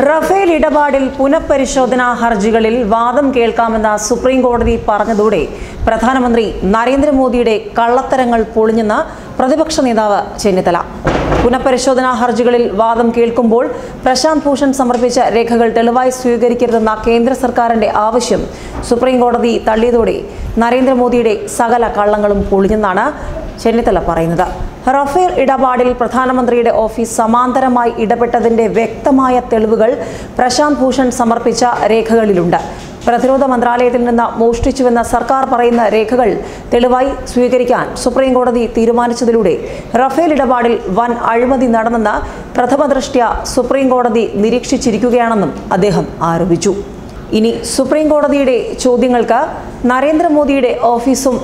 Rafale ഇടപാടിൽ പുനഃപരിശോധനാ ഹർജികളിൽ വാദം കേൾക്കാമെന്ന സുപ്രീം കോടതി പറഞ്ഞതോടെ പ്രധാനമന്ത്രി നരേന്ദ്രമോദിയുടെ കള്ളത്തരങ്ങൾ പൊളിഞ്ഞെന്ന് പ്രതിപക്ഷ നേതാവ് ചെന്നിത്തല. പുനഃപരിശോധനാ ഹർജികളിൽ വാദം കേൾക്കുമ്പോൾ പ്രശാന്ത് ഭൂഷൺ സമർപ്പിച്ച രേഖകൾ തെളിവായി സ്വീകരിക്കരുതെന്ന കേന്ദ്ര സർക്കാരിന്റെ ആവശ്യം സുപ്രീം കോടതി തള്ളിയതോടെ നരേന്ദ്രമോദിയുടെ സകല കള്ളങ്ങളും പൊളിഞ്ഞെന്നാണ് ചെന്നിത്തല പറയുന്നത്. റഫേൽ ഇടപാടിൽ പ്രധാനമന്ത്രിയുടെ ഓഫീസ് സമാന്തരമായി ഇടപെട്ടതിന്റെ വ്യക്തമായ തെളിവുകൾ പ്രശാന്ത് ഭൂഷൺ സമർപ്പിച്ച രേഖകളിലുണ്ട്. പ്രതിരോധ മന്ത്രാലയത്തിൽ നിന്ന് മോഷ്ടിച്ചുവെന്ന സർക്കാർ പറയുന്ന രേഖകൾ തെളിവായി സ്വീകരിക്കാൻ സുപ്രീം കോടതി തീരുമാനിച്ചതിലൂടെ റഫേൽ ഇടപാടിൽ വൻ അഴിമതി നടന്നെന്ന് പ്രഥമദൃഷ്ട്യ സുപ്രീം കോടതി നിരീക്ഷിച്ചിരിക്കുകയാണെന്നും അദ്ദേഹം ആരോപിച്ചു. ഇനി സുപ്രീം കോടതിയുടെ ചോദ്യങ്ങൾക്ക് നരേന്ദ്രമോദിയുടെ ഓഫീസും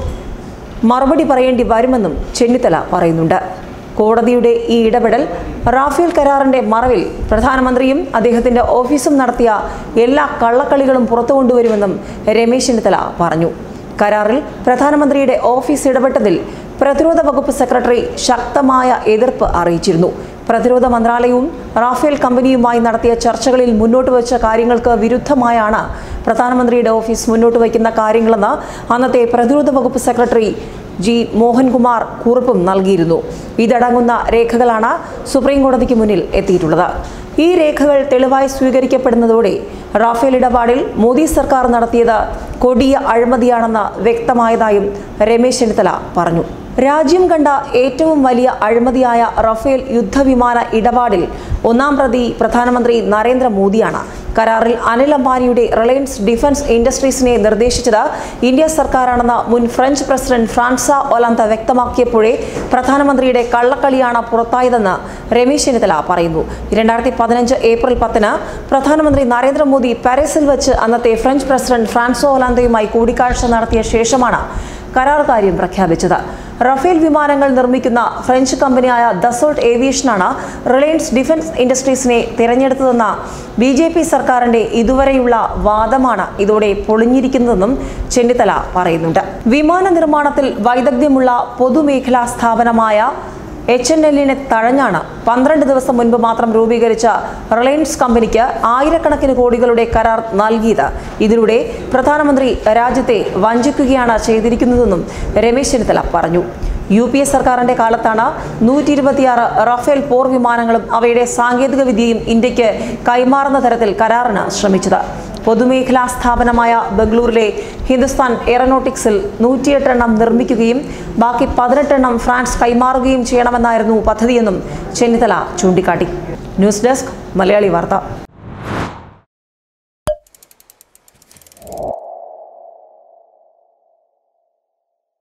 മറുപടി പറയേണ്ടി വരുമെന്നും ചെന്നിത്തല പറയുന്നുണ്ട്. കോടതിയുടെ ഈ ഇടപെടൽ റാഫേൽ കരാറിന്റെ മറവിൽ പ്രധാനമന്ത്രിയും അദ്ദേഹത്തിന്റെ ഓഫീസും നടത്തിയ എല്ലാ കള്ളക്കളികളും പുറത്തു കൊണ്ടുവരുമെന്നും രമേശ് ചെന്നിത്തല പറഞ്ഞു. കരാറിൽ പ്രധാനമന്ത്രിയുടെ ഓഫീസ് ഇടപെട്ടതിൽ പ്രതിരോധ വകുപ്പ് സെക്രട്ടറി ശക്തമായ എതിർപ്പ് അറിയിച്ചിരുന്നു. പ്രതിരോധ മന്ത്രാലയവും റാഫേൽ കമ്പനിയുമായി നടത്തിയ ചർച്ചകളിൽ മുന്നോട്ട് വെച്ച കാര്യങ്ങൾക്ക് വിരുദ്ധമായാണ് പ്രധാനമന്ത്രിയുടെ ഓഫീസ് മുന്നോട്ട് വയ്ക്കുന്ന കാര്യങ്ങളെന്ന് അന്നത്തെ പ്രതിരോധ വകുപ്പ് സെക്രട്ടറി ജി മോഹൻകുമാർ കുറിപ്പും നൽകിയിരുന്നു. ഇതടങ്ങുന്ന രേഖകളാണ് സുപ്രീം കോടതിക്ക് മുന്നിൽ എത്തിയിട്ടുള്ളത്. ഈ രേഖകൾ തെളിവായി സ്വീകരിക്കപ്പെടുന്നതോടെ റാഫേൽ ഇടപാടിൽ മോദി സർക്കാർ നടത്തിയത് കൊടിയ അഴിമതിയാണെന്ന് വ്യക്തമായതായും രമേശ് ചെന്നിത്തല പറഞ്ഞു. രാജ്യം കണ്ട ഏറ്റവും വലിയ അഴിമതിയായ റഫേൽ യുദ്ധവിമാന ഇടപാടിൽ ഒന്നാം പ്രതി പ്രധാനമന്ത്രി നരേന്ദ്രമോദിയാണ്. കരാറിൽ അനിൽ അംബാനിയുടെ റിലയൻസ് ഡിഫൻസ് ഇൻഡസ്ട്രീസിനെ നിർദ്ദേശിച്ചത് ഇന്ത്യ സർക്കാരാണെന്ന് മുൻ ഫ്രഞ്ച് പ്രസിഡന്റ് ഫ്രാൻസ ഒലാന്ത വ്യക്തമാക്കിയപ്പോഴേ പ്രധാനമന്ത്രിയുടെ കള്ളക്കളിയാണ് പുറത്തായതെന്ന് രമേശ് ചെന്നിത്തല പറയുന്നു. രണ്ടായിരത്തി പതിനഞ്ച് ഏപ്രിൽ പത്തിന് പ്രധാനമന്ത്രി നരേന്ദ്രമോദി പാരീസിൽ വെച്ച് അന്നത്തെ ഫ്രഞ്ച് പ്രസിഡന്റ് ഫ്രാൻസോ ഒലാന്തയുമായി കൂടിക്കാഴ്ച നടത്തിയ ശേഷമാണ് കരാർ കാര്യം പ്രഖ്യാപിച്ചത്. റഫേൽ വിമാനങ്ങൾ നിർമ്മിക്കുന്ന ഫ്രഞ്ച് കമ്പനിയായ ദസോൾട്ട് ഏവിയേഷനാണ് റിലയൻസ് ഡിഫൻസ് ഇൻഡസ്ട്രീസിനെ തിരഞ്ഞെടുത്തതെന്ന ബി ജെ പി സർക്കാരിന്റെ ഇതുവരെയുള്ള വാദമാണ് ഇതോടെ പൊളിഞ്ഞിരിക്കുന്നതെന്നും ചെന്നിത്തല പറയുന്നുണ്ട്. വിമാന നിർമ്മാണത്തിൽ വൈദഗ്ധ്യമുള്ള പൊതുമേഖലാ സ്ഥാപനമായ എച്ച് എൻ എല്ലിനെ തഴഞ്ഞാണ് പന്ത്രണ്ട് ദിവസം മുൻപ് മാത്രം രൂപീകരിച്ച റിലയൻസ് കമ്പനിക്ക് ആയിരക്കണക്കിന് കോടികളുടെ കരാർ നൽകിയത്. ഇതിലൂടെ പ്രധാനമന്ത്രി രാജ്യത്തെ വഞ്ചിക്കുകയാണ് ചെയ്തിരിക്കുന്നതെന്നും രമേശ് ചെന്നിത്തല പറഞ്ഞു. യു പി എ സർക്കാരിന്റെ കാലത്താണ് നൂറ്റി ഇരുപത്തിയാറ് റഫേൽ പോർ വിമാനങ്ങളും അവയുടെ സാങ്കേതിക വിദ്യയും ഇന്ത്യയ്ക്ക് കൈമാറുന്ന തരത്തിൽ കരാറിന് ശ്രമിച്ചത്. പൊതുമേഖലാ സ്ഥാപനമായ ബംഗളൂരിലെ ഹിന്ദുസ്ഥാൻ എയറോനോട്ടിക്സിൽ നൂറ്റിയെട്ട് എണ്ണം നിർമ്മിക്കുകയും ബാക്കി പതിനെട്ടെണ്ണം ഫ്രാൻസ് കൈമാറുകയും ചെയ്യണമെന്നായിരുന്നു പദ്ധതിയെന്നും ചെന്നിത്തല ചൂണ്ടിക്കാട്ടി. ന്യൂസ് ഡെസ്ക് മലയാളി വാർത്ത.